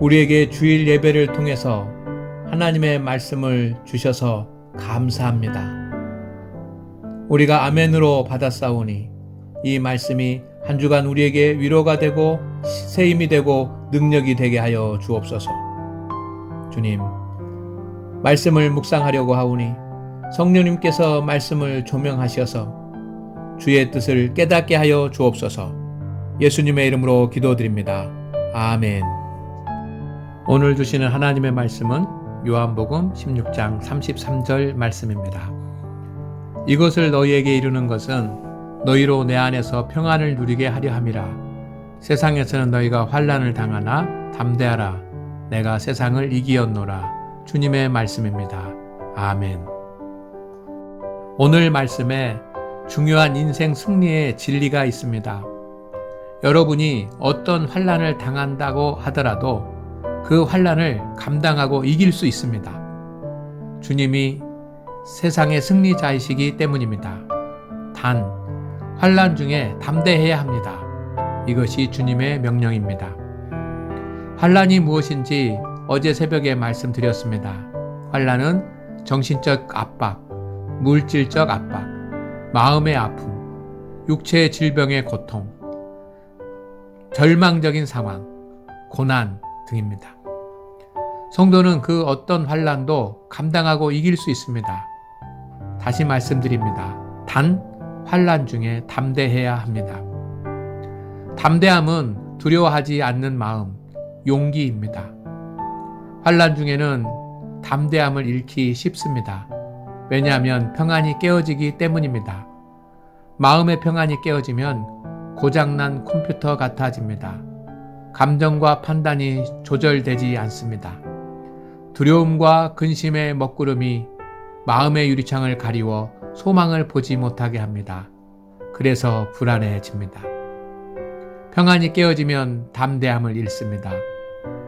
우리에게 주일 예배를 통해서 하나님의 말씀을 주셔서 감사합니다. 우리가 아멘으로 받았사오니 이 말씀이 한 주간 우리에게 위로가 되고 새 힘이 되고 능력이 되게 하여 주옵소서. 주님, 말씀을 묵상하려고 하오니 성령님께서 말씀을 조명하셔서 주의 뜻을 깨닫게 하여 주옵소서. 예수님의 이름으로 기도드립니다. 아멘. 오늘 주시는 하나님의 말씀은 요한복음 16장 33절 말씀입니다. 이것을 너희에게 이루는 것은 너희로 내 안에서 평안을 누리게 하려 함이라. 세상에서는 너희가 환란을 당하나 담대하라. 내가 세상을 이기었노라. 주님의 말씀입니다. 아멘. 오늘 말씀에 중요한 인생 승리의 진리가 있습니다. 여러분이 어떤 환란을 당한다고 하더라도 그 환란을 감당하고 이길 수 있습니다. 주님이 세상의 승리자이시기 때문입니다. 단 환란 중에 담대해야 합니다. 이것이 주님의 명령입니다. 환란이 무엇인지 어제 새벽에 말씀드렸습니다. 환란은 정신적 압박, 물질적 압박, 마음의 아픔, 육체의 질병의 고통, 절망적인 상황, 고난 등입니다. 성도는 그 어떤 환란도 감당하고 이길 수 있습니다. 다시 말씀드립니다. 단 환란 중에 담대해야 합니다. 담대함은 두려워하지 않는 마음, 용기입니다. 환란 중에는 담대함을 잃기 쉽습니다. 왜냐하면 평안이 깨어지기 때문입니다. 마음의 평안이 깨어지면 고장난 컴퓨터 같아집니다. 감정과 판단이 조절되지 않습니다. 두려움과 근심의 먹구름이 마음의 유리창을 가리워 소망을 보지 못하게 합니다. 그래서 불안해집니다. 평안이 깨어지면 담대함을 잃습니다.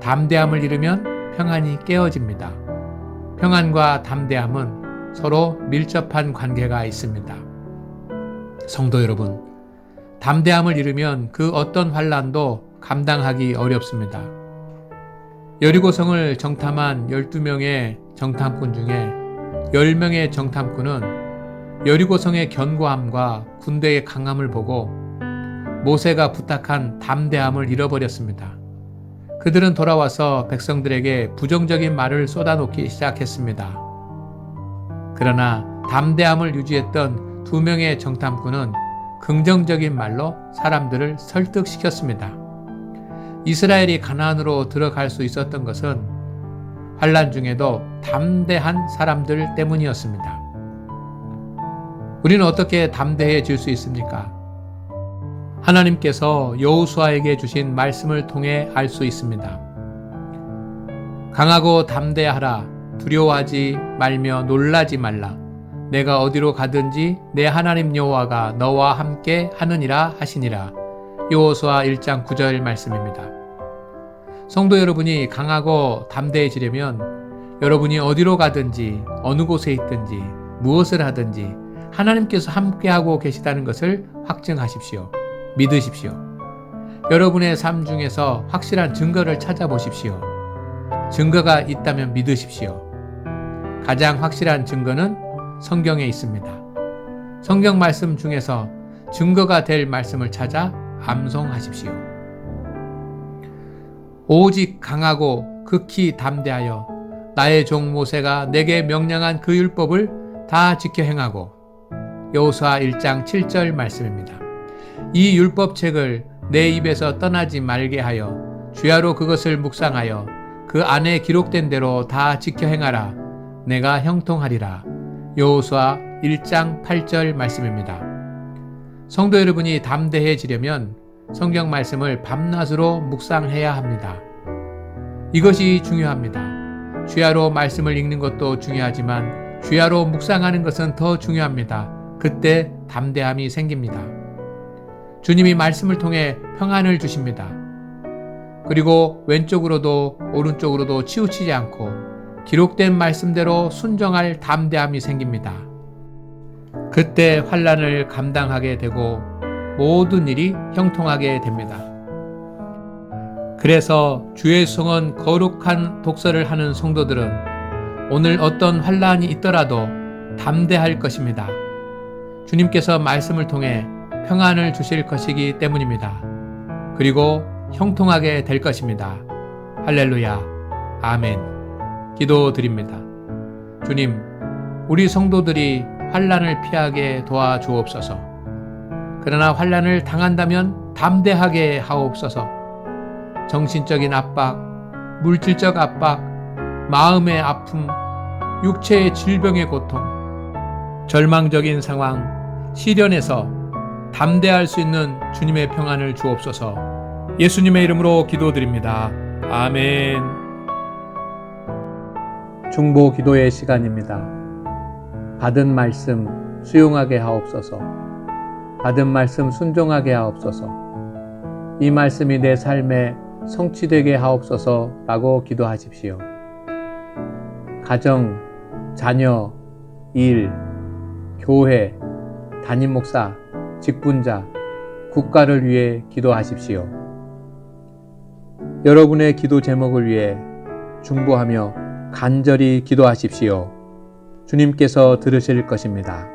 담대함을 잃으면 평안이 깨어집니다. 평안과 담대함은 서로 밀접한 관계가 있습니다. 성도 여러분, 담대함을 잃으면 그 어떤 환란도 감당하기 어렵습니다. 여리고성을 정탐한 12명의 정탐꾼 중에 10명의 정탐꾼은 여리고성의 견고함과 군대의 강함을 보고 모세가 부탁한 담대함을 잃어버렸습니다. 그들은 돌아와서 백성들에게 부정적인 말을 쏟아놓기 시작했습니다. 그러나 담대함을 유지했던 두 명의 정탐꾼은 긍정적인 말로 사람들을 설득시켰습니다. 이스라엘이 가나안으로 들어갈 수 있었던 것은 환란 중에도 담대한 사람들 때문이었습니다. 우리는 어떻게 담대해질 수 있습니까? 하나님께서 여호수아에게 주신 말씀을 통해 알 수 있습니다. 강하고 담대하라 두려워하지 말며 놀라지 말라 내가 어디로 가든지 내 하나님 여호와가 너와 함께 하느니라 하시니라 여호수아 1장 9절 말씀입니다. 성도 여러분이 강하고 담대해지려면 여러분이 어디로 가든지 어느 곳에 있든지 무엇을 하든지 하나님께서 함께하고 계시다는 것을 확증하십시오. 믿으십시오. 여러분의 삶 중에서 확실한 증거를 찾아보십시오. 증거가 있다면 믿으십시오. 가장 확실한 증거는 성경에 있습니다. 성경 말씀 중에서 증거가 될 말씀을 찾아 암송하십시오. 오직 강하고 극히 담대하여 나의 종 모세가 내게 명령한 그 율법을 다 지켜 행하고 여호수아 1장 7절 말씀입니다. 이 율법책을 내 입에서 떠나지 말게 하여 주야로 그것을 묵상하여 그 안에 기록된 대로 다 지켜 행하라 내가 형통하리라 여호수아 1장 8절 말씀입니다. 성도 여러분이 담대해지려면 성경 말씀을 밤낮으로 묵상해야 합니다. 이것이 중요합니다. 주야로 말씀을 읽는 것도 중요하지만 주야로 묵상하는 것은 더 중요합니다. 그때 담대함이 생깁니다. 주님이 말씀을 통해 평안을 주십니다. 그리고 왼쪽으로도 오른쪽으로도 치우치지 않고 기록된 말씀대로 순정할 담대함이 생깁니다. 그때 환란을 감당하게 되고 모든 일이 형통하게 됩니다. 그래서 주의 성은 거룩한 독서를 하는 성도들은 오늘 어떤 환란이 있더라도 담대할 것입니다. 주님께서 말씀을 통해 평안을 주실 것이기 때문입니다. 그리고 형통하게 될 것입니다. 할렐루야. 아멘. 기도드립니다. 주님, 우리 성도들이 환란을 피하게 도와 주옵소서. 그러나 환란을 당한다면 담대하게 하옵소서. 정신적인 압박, 물질적 압박, 마음의 아픔, 육체의 질병의 고통, 절망적인 상황, 시련에서 담대할 수 있는 주님의 평안을 주옵소서. 예수님의 이름으로 기도드립니다. 아멘. 중보 기도의 시간입니다. 받은 말씀 수용하게 하옵소서. 받은 말씀 순종하게 하옵소서. 이 말씀이 내 삶에 성취되게 하옵소서라고 기도하십시오. 가정, 자녀, 일, 교회, 담임 목사, 직분자, 국가를 위해 기도하십시오. 여러분의 기도 제목을 위해 중보하며 간절히 기도하십시오. 주님께서 들으실 것입니다.